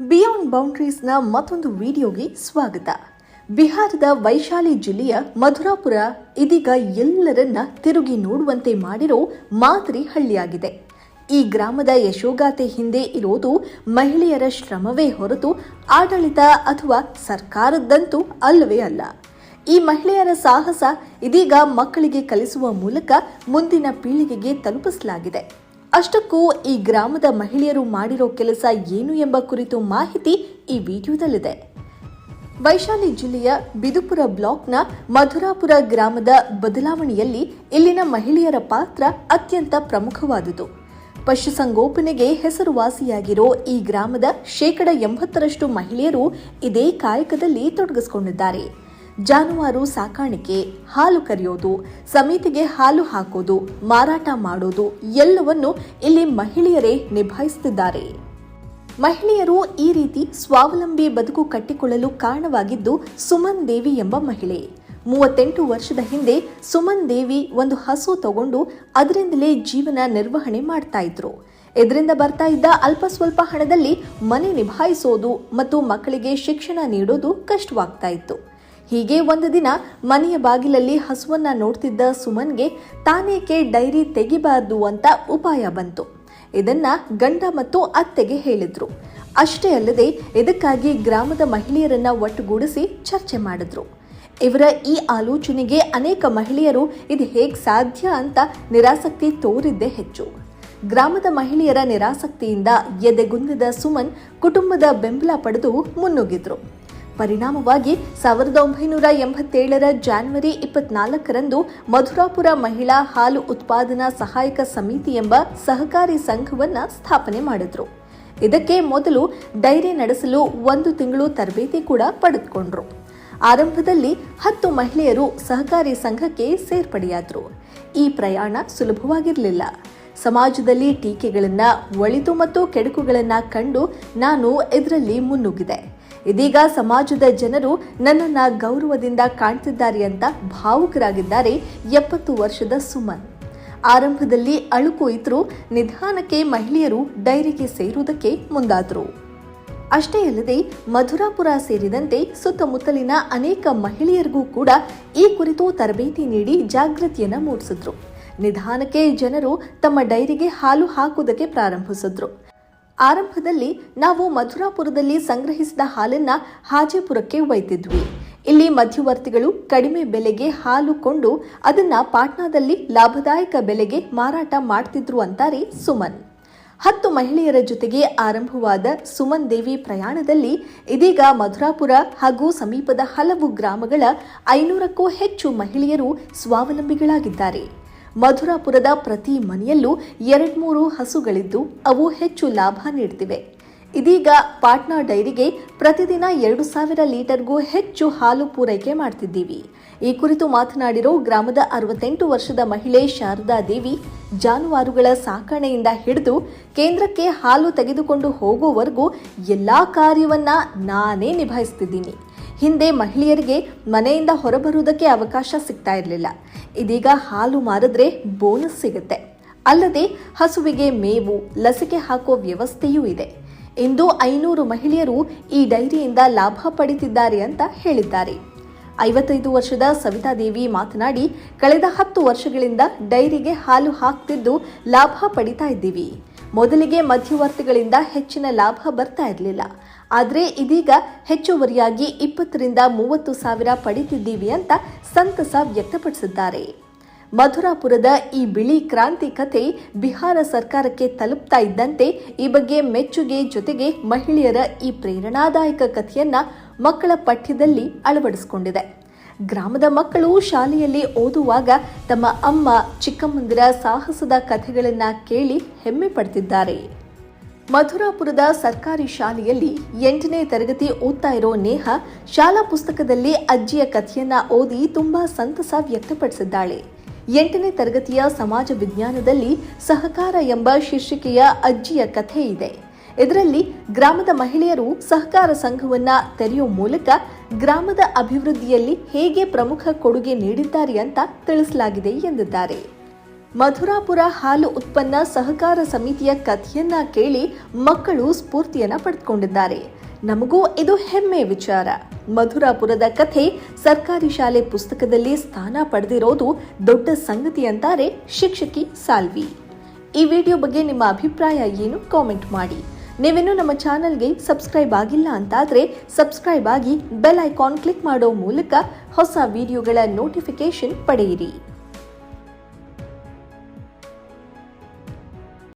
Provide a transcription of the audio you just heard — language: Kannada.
ಬಿಯಾಂಡ್ ಬೌಂಡ್ರೀಸ್ನ ಮತ್ತೊಂದು ವಿಡಿಯೋಗೆ ಸ್ವಾಗತ. ಬಿಹಾರದ ವೈಶಾಲಿ ಜಿಲ್ಲೆಯ ಮಧುರಾಪುರ ಇದೀಗ ಎಲ್ಲರನ್ನ ತಿರುಗಿ ನೋಡುವಂತೆ ಮಾಡಿರೋ ಮಾದರಿ ಹಳ್ಳಿಯಾಗಿದೆ. ಈ ಗ್ರಾಮದ ಯಶೋಗಾತೆ ಹಿಂದೆ ಇರೋದು ಮಹಿಳೆಯರ ಶ್ರಮವೇ ಹೊರತು ಆಡಳಿತ ಅಥವಾ ಸರ್ಕಾರದ್ದಂತೂ ಅಲ್ಲವೇ ಅಲ್ಲ. ಈ ಮಹಿಳೆಯರ ಸಾಹಸ ಇದೀಗ ಮಕ್ಕಳಿಗೆ ಕಲಿಸುವ ಮೂಲಕ ಮುಂದಿನ ಪೀಳಿಗೆಗೆ ತಲುಪಿಸಲಾಗಿದೆ. ಅಷ್ಟಕ್ಕೂ ಈ ಗ್ರಾಮದ ಮಹಿಳೆಯರು ಮಾಡಿರೋ ಕೆಲಸ ಏನು ಎಂಬ ಕುರಿತು ಮಾಹಿತಿ ಈ ವಿಡಿಯೋದಲ್ಲಿದೆ. ವೈಶಾಲಿ ಜಿಲ್ಲೆಯ ಬಿದುಪುರ ಬ್ಲಾಕ್ನ ಮಧುರಾಪುರ ಗ್ರಾಮದ ಬದಲಾವಣೆಯಲ್ಲಿ ಇಲ್ಲಿನ ಮಹಿಳೆಯರ ಪಾತ್ರ ಅತ್ಯಂತ ಪ್ರಮುಖವಾದುದು. ಪಶುಸಂಗೋಪನೆಗೆ ಹೆಸರುವಾಸಿಯಾಗಿರೋ ಈ ಗ್ರಾಮದ ಶೇಕಡ ಎಂಬತ್ತರಷ್ಟು ಮಹಿಳೆಯರು ಇದೇ ಕಾಯಕದಲ್ಲಿ ತೊಡಗಿಸಿಕೊಂಡಿದ್ದಾರೆ. ಜಾನುವಾರು ಸಾಕಾಣಿಕೆ, ಹಾಲು ಕರೆಯೋದು, ಸಮಿತಿಗೆ ಹಾಲು ಹಾಕೋದು, ಮಾರಾಟ ಮಾಡೋದು ಎಲ್ಲವನ್ನು ಇಲ್ಲಿ ಮಹಿಳೆಯರೇ ನಿಭಾಯಿಸುತ್ತಿದ್ದಾರೆ. ಮಹಿಳೆಯರು ಈ ರೀತಿ ಸ್ವಾವಲಂಬಿ ಬದುಕು ಕಟ್ಟಿಕೊಳ್ಳಲು ಕಾರಣವಾಗಿದ್ದು ಸುಮನ್ ದೇವಿ ಎಂಬ ಮಹಿಳೆ. ಮೂವತ್ತೆಂಟು ವರ್ಷದ ಹಿಂದೆ ಸುಮನ್ ದೇವಿ ಒಂದು ಹಸು ತಗೊಂಡು ಅದರಿಂದಲೇ ಜೀವನ ನಿರ್ವಹಣೆ ಮಾಡ್ತಾ ಇದ್ರು. ಇದರಿಂದ ಬರ್ತಾ ಇದ್ದ ಅಲ್ಪ ಸ್ವಲ್ಪ ಹಣದಲ್ಲಿ ಮನೆ ನಿಭಾಯಿಸೋದು ಮತ್ತು ಮಕ್ಕಳಿಗೆ ಶಿಕ್ಷಣ ನೀಡೋದು ಕಷ್ಟವಾಗ್ತಾ ಇತ್ತು. ಹೀಗೆ ಒಂದು ದಿನ ಮನೆಯ ಬಾಗಿಲಲ್ಲಿ ಹಸುವನ್ನ ನೋಡ್ತಿದ್ದ ಸುಮನ್ಗೆ ತಾನೇಕೆ ಡೈರಿ ತೆಗಿಬಾರ್ದು ಅಂತ ಉಪಾಯ ಬಂತು. ಇದನ್ನ ಗಂಡ ಮತ್ತು ಅತ್ತೆಗೆ ಹೇಳಿದ್ರು. ಅಷ್ಟೇ ಅಲ್ಲದೆ ಇದಕ್ಕಾಗಿ ಗ್ರಾಮದ ಮಹಿಳೆಯರನ್ನ ಒಟ್ಟುಗೂಡಿಸಿ ಚರ್ಚೆ ಮಾಡಿದ್ರು. ಇವರ ಈ ಆಲೋಚನೆಗೆ ಅನೇಕ ಮಹಿಳೆಯರು ಇದು ಹೇಗೆ ಸಾಧ್ಯ ಅಂತ ನಿರಾಸಕ್ತಿ ತೋರಿದ್ದೇ ಹೆಚ್ಚು. ಗ್ರಾಮದ ಮಹಿಳೆಯರ ನಿರಾಸಕ್ತಿಯಿಂದ ಎದೆಗುಂದಿದ ಸುಮನ್ ಕುಟುಂಬದ ಬೆಂಬಲ ಪಡೆದು ಮುನ್ನುಗ್ಗಿದ್ರು. ಪರಿಣಾಮವಾಗಿ ಸಾವಿರದ ಒಂಬೈನೂರ ಎಂಬತ್ತೇಳರ ಜಾನ್ವರಿ ಇಪ್ಪತ್ನಾಲ್ಕರಂದು ಮಧುರಾಪುರ ಮಹಿಳಾ ಹಾಲು ಉತ್ಪಾದನಾ ಸಹಾಯಕ ಸಮಿತಿ ಎಂಬ ಸಹಕಾರಿ ಸಂಘವನ್ನು ಸ್ಥಾಪನೆ ಮಾಡಿದ್ರು. ಇದಕ್ಕೆ ಮೊದಲು ಡೈರಿ ನಡೆಸಲು ಒಂದು ತಿಂಗಳು ತರಬೇತಿ ಕೂಡ ಪಡೆದುಕೊಂಡ್ರು. ಆರಂಭದಲ್ಲಿ ಹತ್ತು ಮಹಿಳೆಯರು ಸಹಕಾರಿ ಸಂಘಕ್ಕೆ ಸೇರ್ಪಡೆಯಾದರು. ಈ ಪ್ರಯಾಣ ಸುಲಭವಾಗಿರಲಿಲ್ಲ. ಸಮಾಜದಲ್ಲಿ ಟೀಕೆಗಳನ್ನ ಒಳಿತು ಮತ್ತು ಕೆಡುಕುಗಳನ್ನ ಕಂಡು ನಾನು ಇದರಲ್ಲಿ ಮುನ್ನುಗ್ಗಿದೆ. ಇದೀಗ ಸಮಾಜದ ಜನರು ನನ್ನನ್ನ ಗೌರವದಿಂದ ಕಾಣ್ತಿದ್ದಾರೆ ಅಂತ ಭಾವುಕರಾಗಿದ್ದಾರೆ ಎಪ್ಪತ್ತು ವರ್ಷದ ಸುಮನ್. ಆರಂಭದಲ್ಲಿ ಅಳುಕು ಇದ್ರೂ, ನಿಧಾನಕ್ಕೆ ಮಹಿಳೆಯರು ಡೈರಿಗೆ ಸೇರುವುದಕ್ಕೆ ಮುಂದಾದರು. ಅಷ್ಟೇ ಅಲ್ಲದೆ ಮಧುರಾಪುರ ಸೇರಿದಂತೆ ಸುತ್ತಮುತ್ತಲಿನ ಅನೇಕ ಮಹಿಳೆಯರಿಗೂ ಕೂಡ ಈ ಕುರಿತು ತರಬೇತಿ ನೀಡಿ ಜಾಗೃತಿಯನ್ನು ಮೂಡಿಸಿದ್ರು. ನಿಧಾನಕ್ಕೆ ಜನರು ತಮ್ಮ ಡೈರಿಗೆ ಹಾಲು ಹಾಕುವುದಕ್ಕೆ ಪ್ರಾರಂಭಿಸಿದ್ರು. ಆರಂಭದಲ್ಲಿ ನಾವು ಮಧುರಾಪುರದಲ್ಲಿ ಸಂಗ್ರಹಿಸಿದ ಹಾಲನ್ನ ಹಾಜೇಪುರಕ್ಕೆ ಒಯ್ತಿದ್ವಿ ಇಲ್ಲಿ ಮಧ್ಯವರ್ತಿಗಳು ಕಡಿಮೆ ಬೆಲೆಗೆ ಹಾಲು ಕೊಂಡು ಅದನ್ನ ಪಾಟ್ನಾದಲ್ಲಿ ಲಾಭದಾಯಕ ಬೆಲೆಗೆ ಮಾರಾಟ ಮಾಡ್ತಿದ್ರು ಅಂತಾರೆ ಸುಮನ್. ಹತ್ತು ಮಹಿಳೆಯರ ಜೊತೆಗೆ ಆರಂಭವಾದ ಸುಮನ್ ದೇವಿ ಪ್ರಯಾಣದಲ್ಲಿ ಇದೀಗ ಮಧುರಾಪುರ ಹಾಗೂ ಸಮೀಪದ ಹಲವು ಗ್ರಾಮಗಳ ಐನೂರಕ್ಕೂ ಹೆಚ್ಚು ಮಹಿಳೆಯರು ಸ್ವಾವಲಂಬಿಗಳಾಗಿದ್ದಾರೆ. ಮಧುರಾಪುರದ ಪ್ರತಿ ಮನೆಯಲ್ಲೂ ಎರಡ್ಮೂರು ಹಸುಗಳಿದ್ದು ಅವು ಹೆಚ್ಚು ಲಾಭ ನೀಡ್ತಿವೆ. ಇದೀಗ ಪಾಟ್ನಾ ಡೈರಿಗೆ ಪ್ರತಿದಿನ ಎರಡು ಸಾವಿರ ಲೀಟರ್ಗೂ ಹೆಚ್ಚು ಹಾಲು ಪೂರೈಕೆ ಮಾಡ್ತಿದ್ದೀವಿ. ಈ ಕುರಿತು ಮಾತನಾಡಿರೋ ಗ್ರಾಮದ ಅರವತ್ತೆಂಟು ವರ್ಷದ ಮಹಿಳೆ ಶಾರದಾ ದೇವಿ, ಜಾನುವಾರುಗಳ ಸಾಕಣೆಯಿಂದ ಹಿಡಿದು ಕೇಂದ್ರಕ್ಕೆ ಹಾಲು ತೆಗೆದುಕೊಂಡು ಹೋಗೋವರೆಗೂ ಎಲ್ಲಾ ಕಾರ್ಯವನ್ನ ನಾನೇ ನಿಭಾಯಿಸ್ತಿದ್ದೀನಿ. ಹಿಂದೆ ಮಹಿಳೆಯರಿಗೆ ಮನೆಯಿಂದ ಹೊರಬರುವುದಕ್ಕೆ ಅವಕಾಶ ಸಿಗ್ತಾ ಇರಲಿಲ್ಲ. ಇದೀಗ ಹಾಲು ಮಾರಿದ್ರೆ ಬೋನಸ್ ಸಿಗುತ್ತೆ. ಅಲ್ಲದೆ ಹಸುವಿಗೆ ಮೇವು, ಲಸಿಕೆ ಹಾಕೋ ವ್ಯವಸ್ಥೆಯೂ ಇದೆ. ಇಂದು ಐನೂರು ಮಹಿಳೆಯರು ಈ ಡೈರಿಯಿಂದ ಲಾಭ ಪಡಿತಿದ್ದಾರೆ ಅಂತ ಹೇಳಿದ್ದಾರೆ. ಐವತ್ತೈದು ವರ್ಷದ ಸವಿತಾ ದೇವಿ ಮಾತನಾಡಿ, ಕಳೆದ ಹತ್ತು ವರ್ಷಗಳಿಂದ ಡೈರಿಗೆ ಹಾಲು ಹಾಕ್ತಿದ್ದು ಲಾಭ ಪಡಿತಾ ಇದ್ದೀವಿ. ಮೊದಲಿಗೆ ಮಧ್ಯವರ್ತಿಗಳಿಂದ ಹೆಚ್ಚಿನ ಲಾಭ ಬರ್ತಾ ಇರಲಿಲ್ಲ. ಆದರೆ ಇದೀಗ ಹೆಚ್ಚುವರಿಯಾಗಿ ಇಪ್ಪತ್ತರಿಂದ ಮೂವತ್ತು ಸಾವಿರ ಪಡಿತಿದ್ದೀವಿ ಅಂತ ಸಂತಸ ವ್ಯಕ್ತಪಡಿಸಿದ್ದಾರೆ. ಮಧುರಾಪುರದ ಈ ಬಿಳಿ ಕ್ರಾಂತಿ ಕಥೆ ಬಿಹಾರ ಸರ್ಕಾರಕ್ಕೆ ತಲುಪ್ತಾ ಇದ್ದಂತೆ ಈ ಬಗ್ಗೆ ಮೆಚ್ಚುಗೆ ಜೊತೆಗೆ ಮಹಿಳೆಯರ ಈ ಪ್ರೇರಣಾದಾಯಕ ಕಥೆಯನ್ನ ಮಕ್ಕಳ ಪಠ್ಯದಲ್ಲಿ ಅಳವಡಿಸಿಕೊಂಡಿದೆ. ಗ್ರಾಮದ ಮಕ್ಕಳು ಶಾಲೆಯಲ್ಲಿ ಓದುವಾಗ ತಮ್ಮ ಅಮ್ಮ, ಚಿಕ್ಕಮ್ಮಂದಿರ ಸಾಹಸದ ಕಥೆಗಳನ್ನ ಕೇಳಿ ಹೆಮ್ಮೆ ಪಡ್ತಿದ್ದಾರೆ. ಮಧುರಾಪುರದ ಸರ್ಕಾರಿ ಶಾಲೆಯಲ್ಲಿ ಎಂಟನೇ ತರಗತಿ ಓದ್ತಾ ಇರೋ ನೇಹ ಶಾಲಾ ಪುಸ್ತಕದಲ್ಲಿ ಅಜ್ಜಿಯ ಕಥೆಯನ್ನ ಓದಿ ತುಂಬಾ ಸಂತಸ ವ್ಯಕ್ತಪಡಿಸಿದ್ದಾಳೆ. ಎಂಟನೇ ತರಗತಿಯ ಸಮಾಜ ವಿಜ್ಞಾನದಲ್ಲಿ ಸಹಕಾರ ಎಂಬ ಶೀರ್ಷಿಕೆಯ ಅಜ್ಜಿಯ ಕಥೆ ಇದೆ. ಇದರಲ್ಲಿ ಗ್ರಾಮದ ಮಹಿಳೆಯರು ಸಹಕಾರ ಸಂಘವನ್ನ ತೆರೆಯುವ ಮೂಲಕ ಗ್ರಾಮದ ಅಭಿವೃದ್ಧಿಯಲ್ಲಿ ಹೇಗೆ ಪ್ರಮುಖ ಕೊಡುಗೆ ನೀಡಿದ್ದಾರೆ ಅಂತ ತಿಳಿಸಲಾಗಿದೆ ಎಂದಿದ್ದಾರೆ. ಮಧುರಾಪುರ ಹಾಲು ಉತ್ಪನ್ನ ಸಹಕಾರ ಸಮಿತಿಯ ಕಥೆಯನ್ನ ಕೇಳಿ ಮಕ್ಕಳು ಸ್ಫೂರ್ತಿಯನ್ನ ಪಡೆದುಕೊಂಡಿದ್ದಾರೆ. ನಮಗೂ ಇದು ಹೆಮ್ಮೆ ವಿಚಾರ. ಮಧುರಾಪುರದ ಕಥೆ ಸರ್ಕಾರಿ ಶಾಲೆ ಪುಸ್ತಕದಲ್ಲಿ ಸ್ಥಾನ ಪಡೆದಿರೋದು ದೊಡ್ಡ ಸಂಗತಿ ಅಂತಾರೆ ಶಿಕ್ಷಕಿ ಸಾಲ್ವಿ. ಈ ವಿಡಿಯೋ ಬಗ್ಗೆ ನಿಮ್ಮ ಅಭಿಪ್ರಾಯ ಏನು? ಕಾಮೆಂಟ್ ಮಾಡಿ. ನೀವಿನ್ನೂ ನಮ್ಮ ಚಾನಲ್ಗೆ ಸಬ್ಸ್ಕ್ರೈಬ್ ಆಗಿಲ್ಲ ಅಂತಾದರೆ ಸಬ್ಸ್ಕ್ರೈಬ್ ಆಗಿ ಬೆಲ್ ಐಕಾನ್ ಕ್ಲಿಕ್ ಮಾಡೋ ಮೂಲಕ ಹೊಸ ವಿಡಿಯೋಗಳ ನೋಟಿಫಿಕೇಶನ್ ಪಡೆಯಿರಿ.